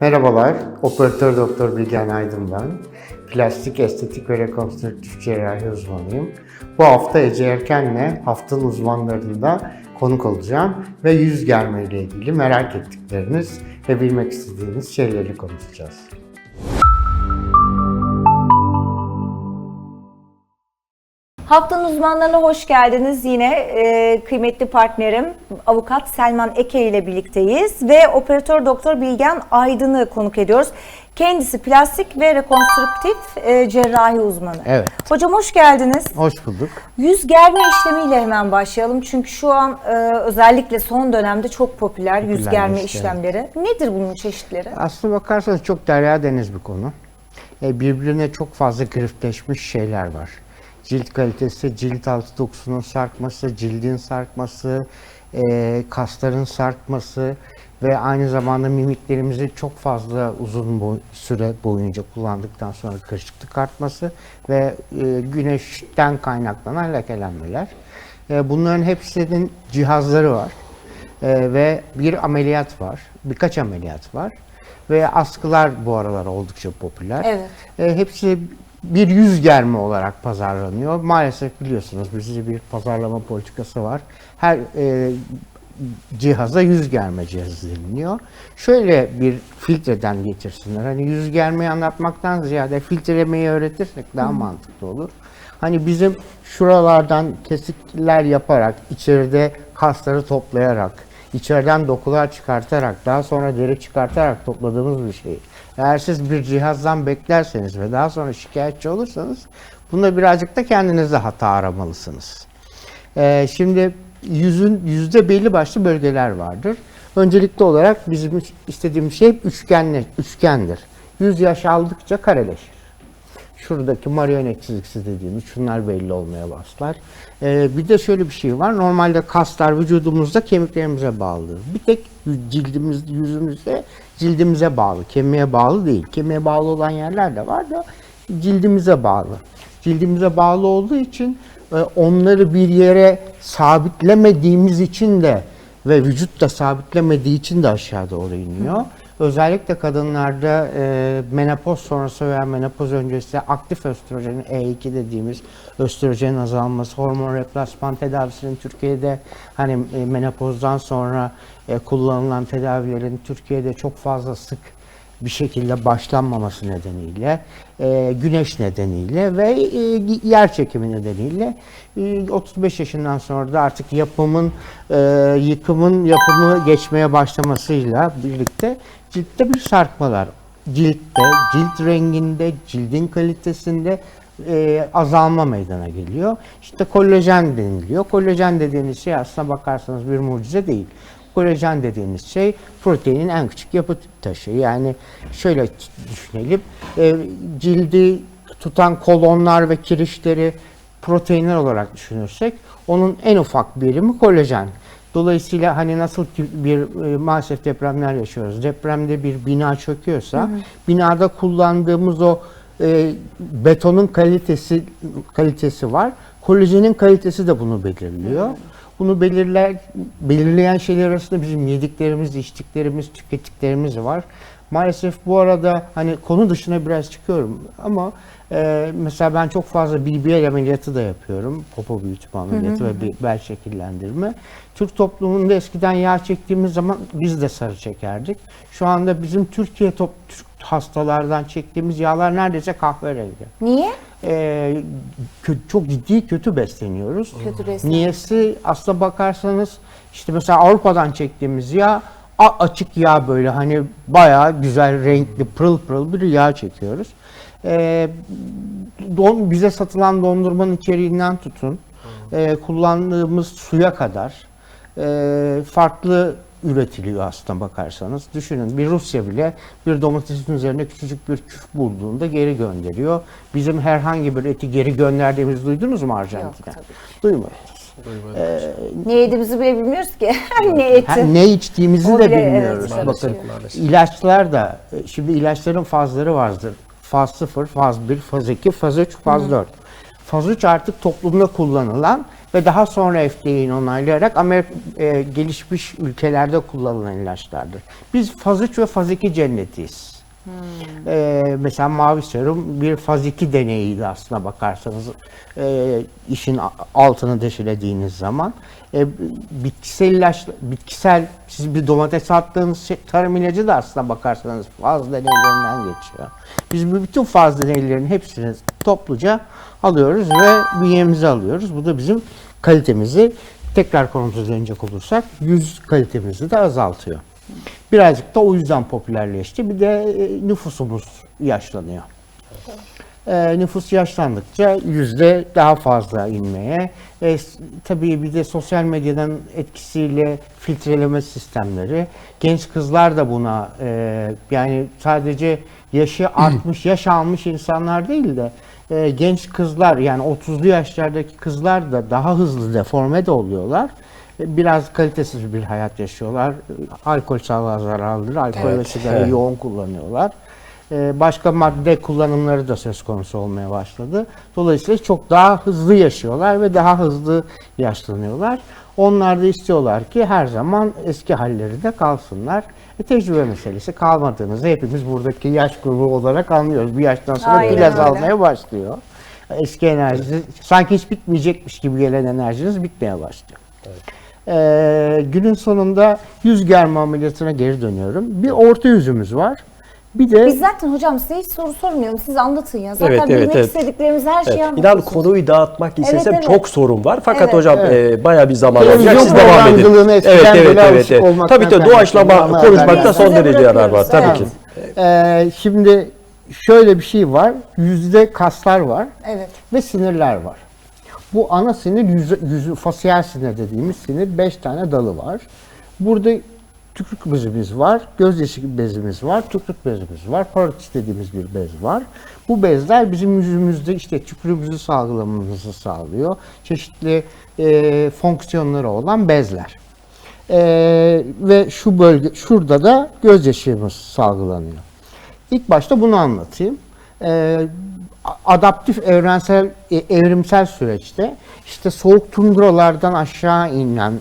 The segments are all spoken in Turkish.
Merhabalar, operatör doktor Bilgen Aydın ben. Plastik, estetik ve rekonstrüktif cerrahi uzmanıyım. Bu hafta Ece Erken'le haftanın uzmanlarında konuk olacağım ve yüz germe ilgili merak ettikleriniz ve bilmek istediğiniz şeyleri konuşacağız. Haftanın uzmanlarına hoş geldiniz. Yine e, kıymetli partnerim avukat Selman Eke ile birlikteyiz ve operatör doktor Bilgen Aydın'ı konuk ediyoruz. Kendisi plastik ve rekonstrüktif e, cerrahi uzmanı. Evet. Hocam hoş geldiniz. Hoş bulduk. Yüz germe işlemiyle hemen başlayalım. Çünkü şu an e, özellikle son dönemde çok popüler yüz germe Popülerleşti, işlemleri. Nedir bunun çeşitleri? Aslına bakarsanız çok derya deniz bir konu. E, birbirine çok fazla grifleşmiş şeyler var. Cilt kalitesi, cilt altı dokusunun sarkması, cildin sarkması, e, kasların sarkması ve aynı zamanda mimiklerimizi çok fazla uzun boy, süre boyunca kullandıktan sonra kırışıklık artması ve e, güneşten kaynaklanan lekelenmeler. E, bunların hepsinin cihazları var. Ee, ve bir ameliyat var, birkaç ameliyat var ve askılar bu aralar oldukça popüler. Evet. Ee, hepsi bir yüz germe olarak pazarlanıyor. Maalesef biliyorsunuz bizde bir pazarlama politikası var. Her e, cihaza yüz germe cihazı deniliyor. Şöyle bir filtreden geçirsinler. Hani yüz germeyi anlatmaktan ziyade filtrelemeyi öğretirsek daha mantıklı olur. Hani bizim şuralardan kesikler yaparak, içeride kasları toplayarak, içeriden dokular çıkartarak, daha sonra deri çıkartarak topladığımız bir şey. Eğer siz bir cihazdan beklerseniz ve daha sonra şikayetçi olursanız bunda birazcık da kendinizde hata aramalısınız. Ee, şimdi yüzün yüzde belli başlı bölgeler vardır. Öncelikli olarak bizim istediğimiz şey üçgenle, üçgendir. Yüz yaş aldıkça kareleşir. Şuradaki marionet çizgisi dediğimiz şunlar belli olmaya başlar. Ee, bir de şöyle bir şey var. Normalde kaslar vücudumuzda kemiklerimize bağlıdır. Bir tek cildimiz, yüzümüzde cildimize bağlı. Kemiğe bağlı değil. Kemiğe bağlı olan yerler de var da cildimize bağlı. Cildimize bağlı olduğu için e, onları bir yere sabitlemediğimiz için de ve vücut da sabitlemediği için de aşağı doğru iniyor. Özellikle kadınlarda e, menopoz sonrası veya menopoz öncesi aktif östrojenin E2 dediğimiz östrojenin azalması, hormon replasman tedavisinin Türkiye'de hani e, menopozdan sonra e, kullanılan tedavilerin Türkiye'de çok fazla sık bir şekilde başlanmaması nedeniyle, e, güneş nedeniyle ve e, yer çekimi nedeniyle e, 35 yaşından sonra da artık yapımın, e, yıkımın yapımı geçmeye başlamasıyla birlikte ciltte bir sarkmalar, ciltte, cilt renginde, cildin kalitesinde e, azalma meydana geliyor. İşte kolajen deniliyor. Kolajen dediğiniz şey aslına bakarsanız bir mucize değil. Kolajen dediğiniz şey proteinin en küçük yapı taşı. Yani şöyle düşünelim, e, cildi tutan kolonlar ve kirişleri proteinler olarak düşünürsek onun en ufak birimi kolajen. Dolayısıyla hani nasıl ki bir e, maalesef depremler yaşıyoruz. Depremde bir bina çöküyorsa binada kullandığımız o e, betonun kalitesi kalitesi var. Kolajenin kalitesi de bunu belirliyor. Bunu belirler belirleyen şeyler arasında bizim yediklerimiz, içtiklerimiz, tükettiklerimiz var. Maalesef bu arada hani konu dışına biraz çıkıyorum ama e, mesela ben çok fazla BBL ameliyatı da yapıyorum. Popo büyütme ameliyatı ve bel şekillendirme. Türk toplumunda eskiden yağ çektiğimiz zaman biz de sarı çekerdik. Şu anda bizim Türkiye top, Türk hastalardan çektiğimiz yağlar neredeyse kahverengi. Niye? Ee, çok ciddi kötü besleniyoruz. Kötü beslen- Niyesi aslına bakarsanız işte mesela Avrupa'dan çektiğimiz yağ açık yağ böyle hani bayağı güzel renkli pırıl pırıl bir yağ çekiyoruz. Ee, don, bize satılan dondurmanın içeriğinden tutun e, kullandığımız suya kadar e, farklı üretiliyor aslına bakarsanız. Düşünün bir Rusya bile bir domatesin üzerine küçücük bir küf bulduğunda geri gönderiyor. Bizim herhangi bir eti geri gönderdiğimizi duydunuz mu Arjantin'e? tabii. Duymadınız. Ne yediğimizi bile bilmiyoruz ki. ne eti. Ha, ne içtiğimizi O de bile, evet, bilmiyoruz. maalesef. Bakın Maalesef. ilaçlar da e, şimdi ilaçların fazları vardır. Faz 0, faz 1, faz 2, faz 3, faz 4. Faz 3 artık toplumda kullanılan ve daha sonra FDA'nin onaylayarak Amerika e, gelişmiş ülkelerde kullanılan ilaçlardır. Biz faz 3 ve faz 2 cennetiyiz. Ee, mesela mavi serum bir faz 2 deneyiydi aslına bakarsanız e, işin altını deşelediğiniz zaman. E, bitkisel ilaç, bitkisel siz bir domates attığınız şey, tarım ilacı da aslına bakarsanız faz deneylerinden geçiyor. Biz bütün faz deneylerinin hepsini topluca alıyoruz ve bünyemize alıyoruz. Bu da bizim kalitemizi tekrar konumuza dönecek olursak yüz kalitemizi de azaltıyor. Birazcık da o yüzden popülerleşti. Bir de e, nüfusumuz yaşlanıyor. E, nüfus yaşlandıkça yüzde daha fazla inmeye. E, tabii bir de sosyal medyanın etkisiyle filtreleme sistemleri. Genç kızlar da buna e, yani sadece yaşı artmış, yaş almış insanlar değil de e, genç kızlar yani 30'lu yaşlardaki kızlar da daha hızlı deforme de oluyorlar. Biraz kalitesiz bir hayat yaşıyorlar. Alkol sağlığa zararlıdır. Alkol ve sigara evet. yoğun kullanıyorlar. Ee, Başka madde kullanımları da söz konusu olmaya başladı. Dolayısıyla çok daha hızlı yaşıyorlar ve daha hızlı yaşlanıyorlar. Onlar da istiyorlar ki her zaman eski halleri de kalsınlar. E, tecrübe meselesi kalmadığınızı hepimiz buradaki yaş grubu olarak anlıyoruz. Bir yaştan sonra Aynen pil öyle. azalmaya başlıyor. Eski enerjiniz, sanki hiç bitmeyecekmiş gibi gelen enerjiniz bitmeye başlıyor. Ee, günün sonunda yüz germe ameliyatına geri dönüyorum. Bir orta yüzümüz var. Bir de Biz zaten hocam size hiç soru sormuyorum. Siz anlatın ya. Zaten Evet, evet, bilmek evet. istediklerimiz her şeyi Evet. İnan anlatıyorsunuz. konuyu dağıtmak istesem evet. çok sorun var. Fakat Evet. hocam e, bayağı bir zaman Televizyon alacak. Siz devam edin. programcılığına eskiden Evet, evet, böyle evet. alışık evet. olmaktan Tabii tabii kaynaklı doğaçlama bana konuşmakta son Size derece yarar var. bırakıyoruz, Tabii evet. ki. Ee, şimdi şöyle bir şey var. Yüzde kaslar var Evet. ve sinirler var. Bu ana sinir yüzü, yüzü fasyal sinir dediğimiz sinir 5 tane dalı var. Burada tükürük bezimiz var, gözyaşı bezimiz var, tükürük bezimiz var, parotis dediğimiz bir bez var. Bu bezler bizim yüzümüzde işte tükürüğümüzü salgılamamızı sağlıyor. Çeşitli e, fonksiyonları olan bezler. Ee, ve şu bölge şurada da gözyaşımız salgılanıyor. İlk başta bunu anlatayım. A- adaptif evrensel e, evrimsel süreçte işte soğuk tundralardan aşağı inen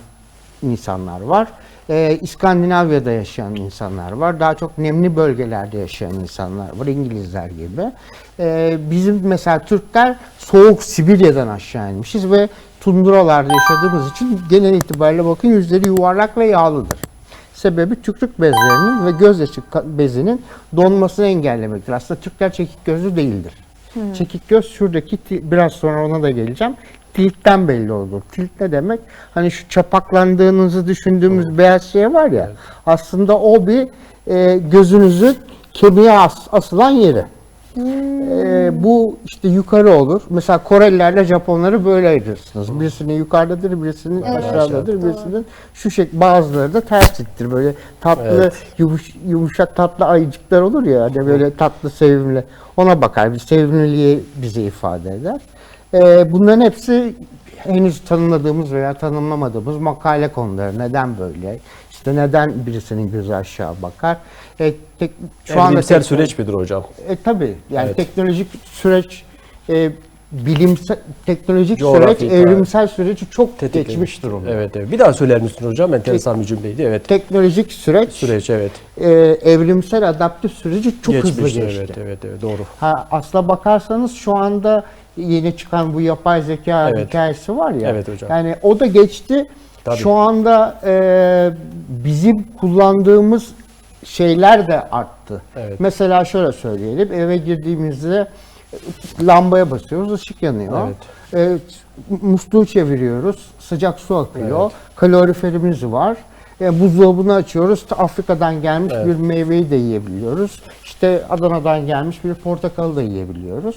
insanlar var. Ee, İskandinavya'da yaşayan insanlar var. Daha çok nemli bölgelerde yaşayan insanlar var. İngilizler gibi. Ee, bizim mesela Türkler soğuk Sibirya'dan aşağı inmişiz ve tundralarda yaşadığımız için genel itibariyle bakın yüzleri yuvarlak ve yağlıdır. Sebebi tükürük bezlerinin ve ka- bezinin donmasını engellemektir. Aslında Türkler çekik gözlü değildir. Çekik göz şuradaki biraz sonra ona da geleceğim. Tiltten belli olur. Tilt ne demek? Hani şu çapaklandığınızı düşündüğümüz beyaz şey var ya. Aslında o bir e, gözünüzün kemiğe as- asılan yeri. E, bu işte yukarı olur. Mesela Korelilerle Japonları böyle ayırırsınız. Birisinin yukarıdadır, birisinin aşağıdadır, birisinin şu şekilde bazıları da tersittir. Böyle tatlı, Evet. yumuş, yumuşak tatlı ayıcıklar olur ya hani böyle tatlı sevimli. Ona bakar. Bir sevimliliği bize ifade eder. E, bunların hepsi henüz tanımladığımız veya tanımlamadığımız makale konuları. Neden böyle? İşte neden birisinin gözü aşağı bakar? E, tek, şu anda Evrimsel tekno- süreç midir hocam? e, tabii yani Evet. teknolojik süreç e, bilimsel teknolojik Coğrafi, süreç evrimsel süreci çok Tetiklemiş. geçmiş durumda. Evet, evet. Bir daha söyler misin hocam? Enteresan bir cümleydi. Evet. Teknolojik süreç, Süreç evet. e, evrimsel adaptif süreci çok hızlı Geçmişti. geçti. Evet, evet, evet. Doğru. Ha, asla bakarsanız şu anda yeni çıkan bu yapay zeka Evet. hikayesi var ya. Evet hocam. Yani o da geçti. Tabii. Şu anda e, bizim kullandığımız şeyler de arttı. Evet. Mesela şöyle söyleyelim. Eve girdiğimizde e, lambaya basıyoruz, ışık yanıyor. E, musluğu çeviriyoruz, sıcak su akıyor. Evet. Kaloriferimiz var. E, buzdolabını açıyoruz. Afrika'dan gelmiş Evet. bir meyveyi de yiyebiliyoruz. İşte Adana'dan gelmiş bir portakalı da yiyebiliyoruz.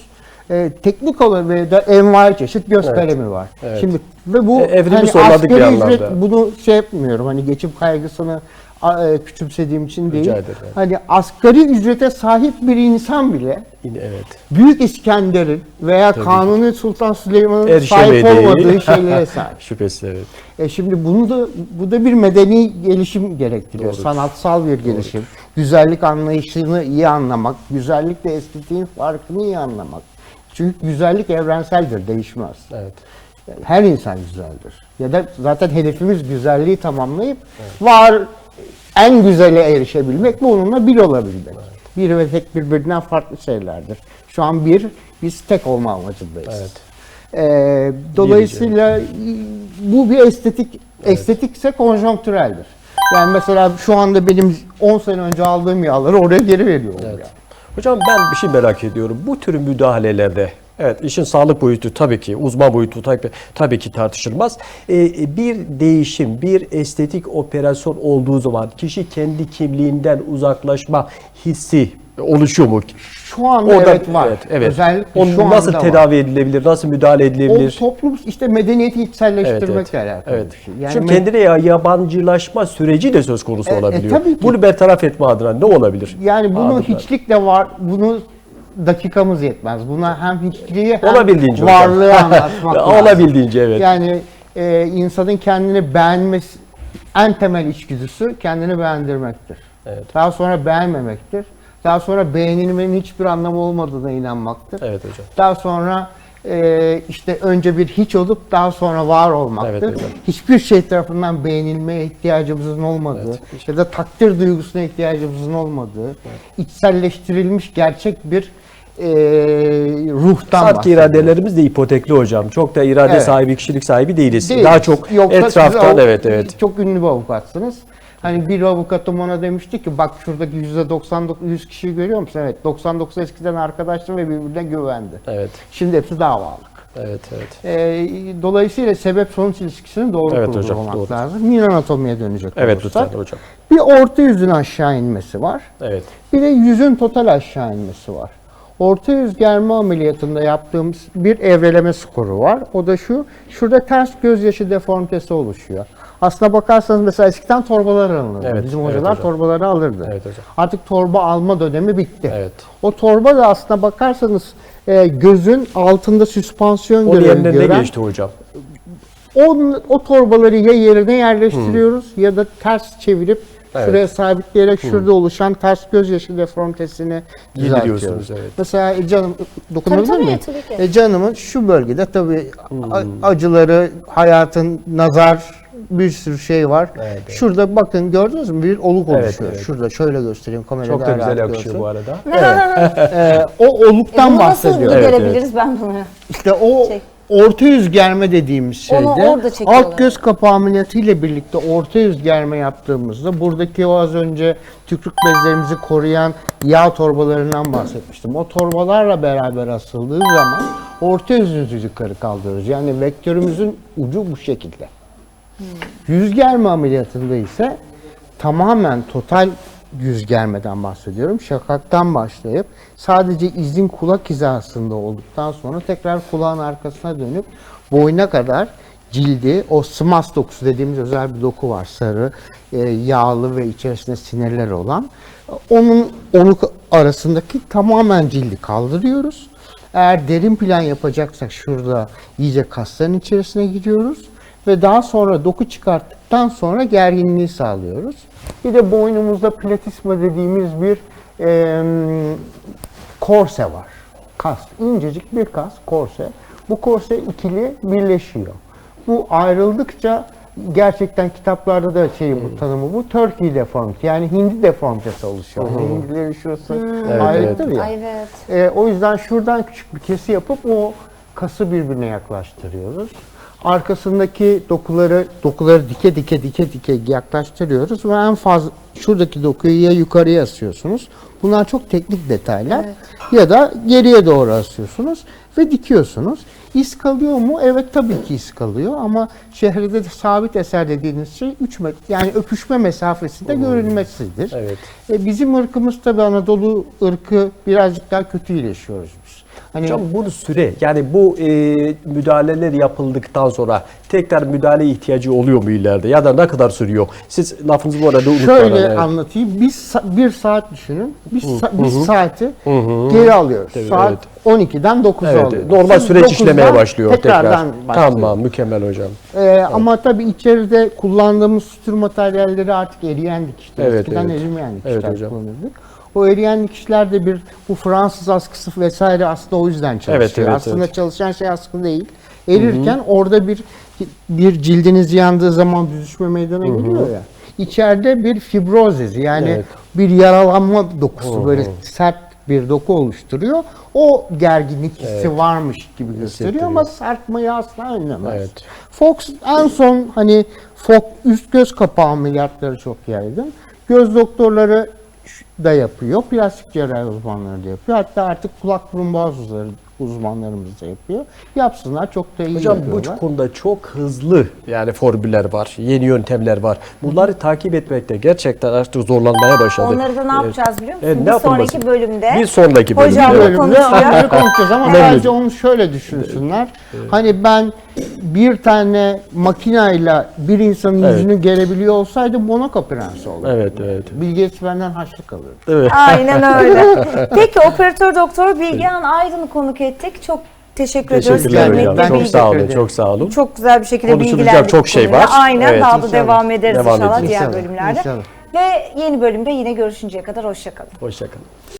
E, teknik olarak da envai çeşit göz Evet. var. Evet. Şimdi ve bu E, evrimi hani bir anlamda. ücret bunu şey yapmıyorum. Hani geçim kaygısını e, küçümsediğim için değil. Hani asgari ücrete sahip bir insan bile evet. Büyük İskender'in veya Kanuni Sultan Süleyman'ın sahip olmadığı şeylere sahip. Şüphesiz evet. E şimdi bunu da bu da bir medeni gelişim gerektiriyor. Doğru. Sanatsal bir gelişim. Güzellik anlayışını iyi anlamak, güzellikle estetiğin farkını iyi anlamak. Çünkü güzellik evrenseldir, değişmez. Evet. Her insan güzeldir. Ya da zaten hedefimiz güzelliği tamamlayıp var en güzele erişebilmek ve onunla bir olabilmek. Bir ve tek birbirinden farklı şeylerdir. Şu an bir, biz tek olma amacındayız. Evet. Ee, dolayısıyla bu bir estetik, estetikse konjonktüreldir. Yani mesela şu anda benim 10 sene önce aldığım yağları oraya geri veriyorum. Evet. yani. Hocam ben bir şey merak ediyorum. Bu tür müdahalelerde Evet işin sağlık boyutu tabii ki uzman boyutu tabii, tabii ki tartışılmaz. Ee, bir değişim, bir estetik operasyon olduğu zaman kişi kendi kimliğinden uzaklaşma hissi oluşuyor mu? Şu anda Orada- evet var. Evet, evet. Özellikle Onu şu nasıl anda var. tedavi edilebilir, nasıl müdahale O edilebilir? toplum işte medeniyeti Evet, içselleştirmekle evet. alakalı Evet. bir şey. Yani me- kendine ya- yabancılaşma süreci de söz konusu E, e, olabiliyor. tabii ki. Bunu bertaraf etme adına ne olabilir? Yani bunu Adımlar. hiçlikle var, bunu dakikamız yetmez. Buna hem hiçliği hem Olabildiğince hocam. varlığı anlatmak lazım. Olabildiğince evet. Yani e, insanın kendini beğenmesi, en temel içgüdüsü kendini beğendirmektir. Evet. Daha sonra beğenmemektir. Daha sonra beğenilmenin hiçbir anlamı olmadığına inanmaktır. Evet hocam. Daha sonra e, işte önce bir hiç olup daha sonra var olmaktır. Evet, evet. Hiçbir şey tarafından beğenilmeye ihtiyacımızın olmadığı ya da takdir duygusuna ihtiyacımızın olmadığı, içselleştirilmiş gerçek bir e, ruhtan Sanki bahsediyoruz. iradelerimiz de ipotekli hocam. Çok da irade Evet. sahibi, kişilik sahibi değiliz. Değil. Daha çok Yoksa etraftan evet evet. Çok ünlü bir avukatsınız. Hani bir avukatım ona demişti ki bak şuradaki %99 100 kişiyi görüyor musun? Evet 99 eskiden arkadaştım ve birbirine güvendi. Evet. Şimdi hepsi davalık. Evet evet. Ee, dolayısıyla sebep sonuç ilişkisini doğru Evet kurgulamak doğru. lazım. Yine anatomiye dönecek Evet olursak, lütfen hocam. Bir orta yüzün aşağı inmesi var. Evet. Bir de yüzün total aşağı inmesi var. Orta yüz germe ameliyatında yaptığımız bir evreleme skoru var. O da şu, şurada ters gözyaşı deformitesi oluşuyor. Aslına bakarsanız mesela eskiden torbalar alınırdı. Evet, Bizim evet hocalar hocam. torbaları alırdı. Evet hocam. Artık torba alma dönemi bitti. Evet. O torba da aslına bakarsanız e, gözün altında süspansiyon görevi yerine ne gören geçti hocam? o, o torbaları ya yerine yerleştiriyoruz ya da ters çevirip Evet. şuraya sabitleyerek şurada oluşan ters gözyaşı deformitesini düzeltiyoruz. Evet. Mesela Ece Hanım dokunabilir miyim? tabii ki. Ece Hanım'ın şu bölgede tabii a- acıları, hayatın, nazar bir sürü şey var. Evet, evet. Şurada bakın gördünüz mü bir oluk Evet, oluşuyor. evet. Şurada şöyle göstereyim kamerada Çok da güzel görsün. bu arada. Ee, o oluktan Bunu nasıl bahsediyorum. Evet, giderebiliriz ben bunu? İşte o Çek. Orta yüz germe dediğimiz şeyde Onu orada çekiyorlar. alt göz kapağı ameliyatı ile birlikte orta yüz germe yaptığımızda buradaki o az önce tükürük bezlerimizi koruyan yağ torbalarından bahsetmiştim. O torbalarla beraber asıldığı zaman orta yüzümüzü yukarı kaldırıyoruz. Yani vektörümüzün ucu bu şekilde. Yüz germe ameliyatında ise tamamen total yüz germeden bahsediyorum. Şakaktan başlayıp sadece izin kulak hizasında olduktan sonra tekrar kulağın arkasına dönüp boyuna kadar cildi, o smas dokusu dediğimiz özel bir doku var. Sarı, e, yağlı ve içerisinde sinirler olan. Onun onu arasındaki tamamen cildi kaldırıyoruz. Eğer derin plan yapacaksak şurada iyice kasların içerisine giriyoruz ve daha sonra doku çıkarttıktan sonra gerginliği sağlıyoruz. Bir de boynumuzda platisma dediğimiz bir em, korse var. Kas, incecik bir kas, korse. Bu korse ikili birleşiyor. Bu ayrıldıkça gerçekten kitaplarda da şey bu tanımı bu Turkey deformity yani Hindi deformitesi oluşuyor. Hindilerin şurası ayrıktır ya. Ay evet. E, o yüzden şuradan küçük bir kesi yapıp o kası birbirine yaklaştırıyoruz. Arkasındaki dokuları dokuları dike dike dike dike yaklaştırıyoruz ve en fazla şuradaki dokuyu ya yukarıya asıyorsunuz. Bunlar çok teknik detaylar. Ya da geriye doğru asıyorsunuz ve dikiyorsunuz. İz kalıyor mu? Evet tabii ki iz kalıyor ama şehirde de sabit eser dediğiniz şey 3 metre yani öpüşme mesafesinde görülmesidir. Evet. E, bizim ırkımız tabii Anadolu ırkı birazcık daha kötü iyileşiyoruz. Hani Hocam bu süre yani bu e, müdahaleler yapıldıktan sonra tekrar müdahale ihtiyacı oluyor mu ileride ya da ne kadar sürüyor? Siz lafınızı bu arada unutmayın. şöyle Evet. anlatayım. Sa- bir saat düşünün. Bir, sa- bir saati geri alıyoruz. Tabii, saat evet. 12'den 9'a Evet, alıyoruz. normal Siz süreç 9'dan işlemeye başlıyor tekrardan tekrar. başlıyor. Tamam mükemmel hocam. Ee, Ama tabii içeride kullandığımız sütür materyalleri artık eriyen dikişler. Evet, Eskiden evet. erimeyen dikişler Evet kullanırdık. O eriyen dikişler de bir bu Fransız askısı vesaire aslında o yüzden çalışıyor. Evet, evet, aslında evet. çalışan şey askı değil. erirken orada bir bir cildiniz yandığı zaman büzüşme meydana geliyor ya. İçeride bir fibrozis yani Evet. bir yaralanma dokusu böyle sert bir doku oluşturuyor. O gerginlik hissi varmış gibi gösteriyor ama sarkmayı asla önlemez. Evet. Fox en son hani Fox üst göz kapağı ameliyatları çok yaygın. Göz doktorları da yapıyor. Plastik cerrahi uzmanları da yapıyor. Hatta artık kulak burun boğaz uzmanları, uzmanlarımız da yapıyor. Yapsınlar çok da iyi Hocam bu yapıyorlar. konuda çok hızlı yani formüller var, yeni yöntemler var. Bunları takip etmekte gerçekten artık zorlanmaya başladı. Onları da ne yapacağız biliyor musun? Evet, bir yapılması? sonraki bölümde Bir sonraki bölümde. Hocam Evet. konuşacağız ama bence onu şöyle düşünsünler. Hani ben bir tane makinayla bir insanın Evet. yüzünü gelebiliyor olsaydı monoka prensi olurdu. Evet, evet. Bill Gates benden haçlık alırdı. Evet. Aynen öyle. Peki operatör doktor Bilgehan Aydın'ı konuk ettik. Çok teşekkür ediyoruz. Teşekkürler Kıymetli hocam. Çok bilgi- sağ olun, çok sağ olun. Çok güzel bir şekilde Konuşulacak bilgilendik. çok şey konuya. var. Aynen Evet, daha da inşallah. devam ederiz Devam inşallah edeceğiz. diğer İnşallah, bölümlerde. inşallah. Ve yeni bölümde yine görüşünceye kadar hoşçakalın. Hoşçakalın.